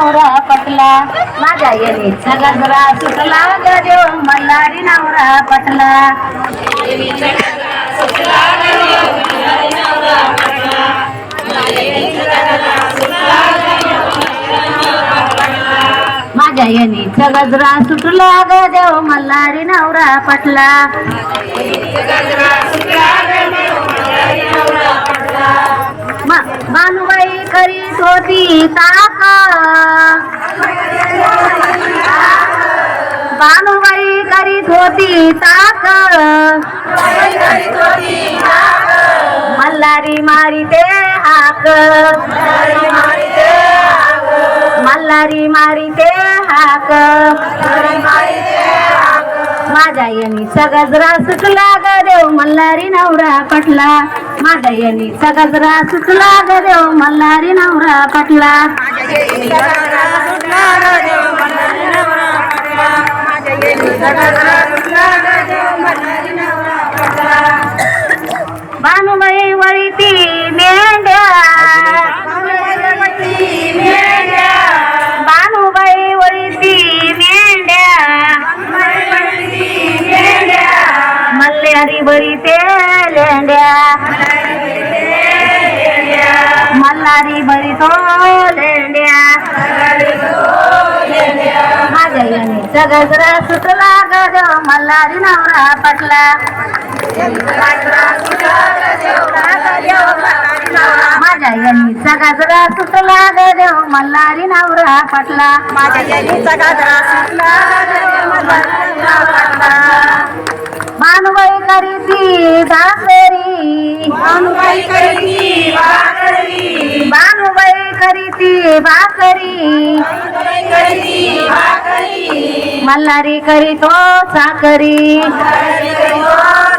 नवरा पटला. माझ्या येणीचा गजरा सुटला. ग देव मल्हारी नवरा पटला. माझ्या येणीचा गजरा सुटला. ग देव मल्हारी नवरा पटला. मा- मानुबाई करीत होती ता. बानुबाई करीत होती ताक मल्हारी मारिते हाक. मल्हारी मारिते हाक. माझ्या येणीचा गजरा सुटला ग देव मल्हारी नवरा पटला. माझ्या येणीचा गजरा सुटला ग देव मल्हारी नवरा पटला. बानुबाई वळीती मेंढ्या मल्हारी बरी ते लेंड्या मल्हारी बरी तो लेंड्या माझ्या येणीचा गजरा सुटला गज मल्हारी नवरा पटला. माझ्या यांनीचा गजरा सुटला ग देव मल्हारी नवरा पटला. माझ्या यांनीचा गजरा सुटला मानुबाई करीती भाकरी भानुबाई करीती भाकरी बानुबाई करीती भाकरी. भानुबाई करीती भाकरी. मल्हारी करीतो साकरी. भाकरी करीतो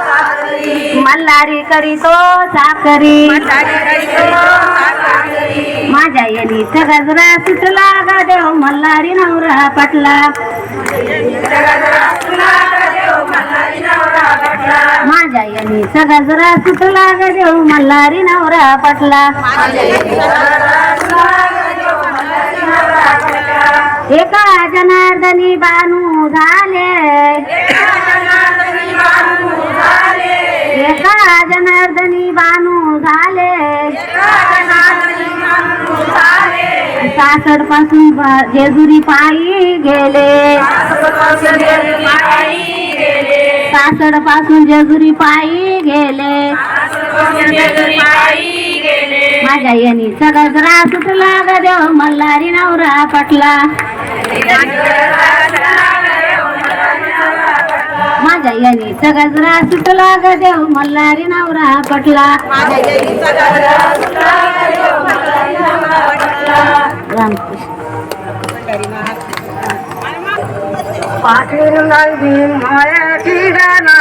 भाकरी मल्हारी करीतो साकरी. करीतो भाकरी माझ्या येणीचा गजरा सुटला ग देव मल्हारी नवरा पटला. माझ्या यांनी सगळा जरा सुटला ग देऊ मल्हारी नवरा पटला. एका जनार्दनी बानू झाले. एका जनार्दनी बानू झाले. सासडपासून जेजुरी पायी गेले. आसडपासून जेजुरी पायी गेले. माझ्या येणीचा गजरा सुटला ग देव मल्हारी नवरा पटला. माझ्या येणीचा गजरा सुटला ग देव मल्हारी नवरा पटला.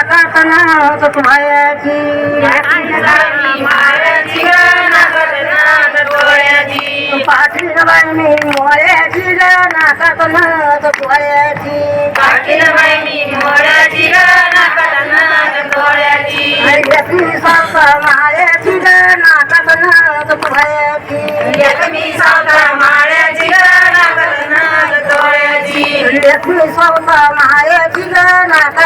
नाकात नाच मायाची पाटील लाईनी मायाची नाकात नाच मायाची यती सासा मायाची नाकात नाच मायाची यती सासा मायाची नाकात नाच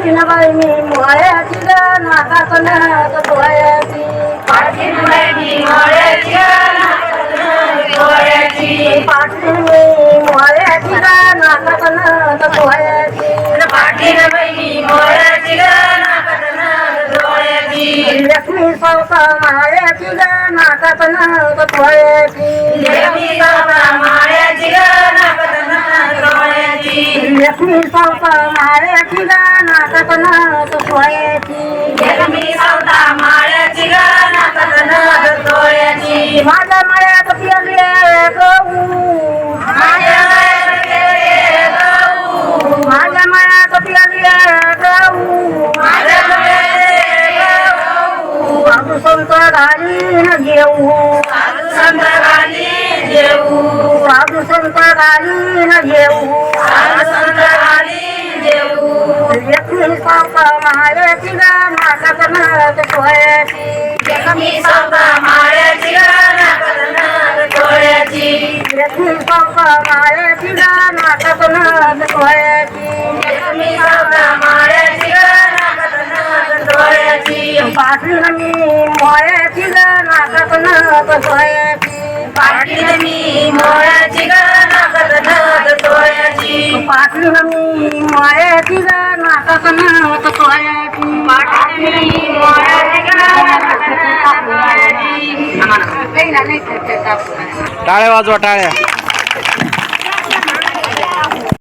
पाठीन बाई मी मोळ्याची ग नाकात नाच सोयाची पाठीन मी मोळ्याची ग नाकात नाच सोयाची लक्ष्मी सौता माळ्याची ग नाकात सोयाची लक्ष्मी सौता माझ्या माया पेरले गहू. माझ्या मळ्यात पेरले संत घालीन घेऊ साधू घेऊ साधू संत घालीन घेऊ मायाची गा डोळ्याची पाटील मी मोयाची गा नाटक नट पाटील मी मोळ्याची गाणं डोळ्याची पाटील मी मोयाची गा नाटक पाटील मी मोळ्याची डोळ्याची टाळ्या वाजवा टाळ्या.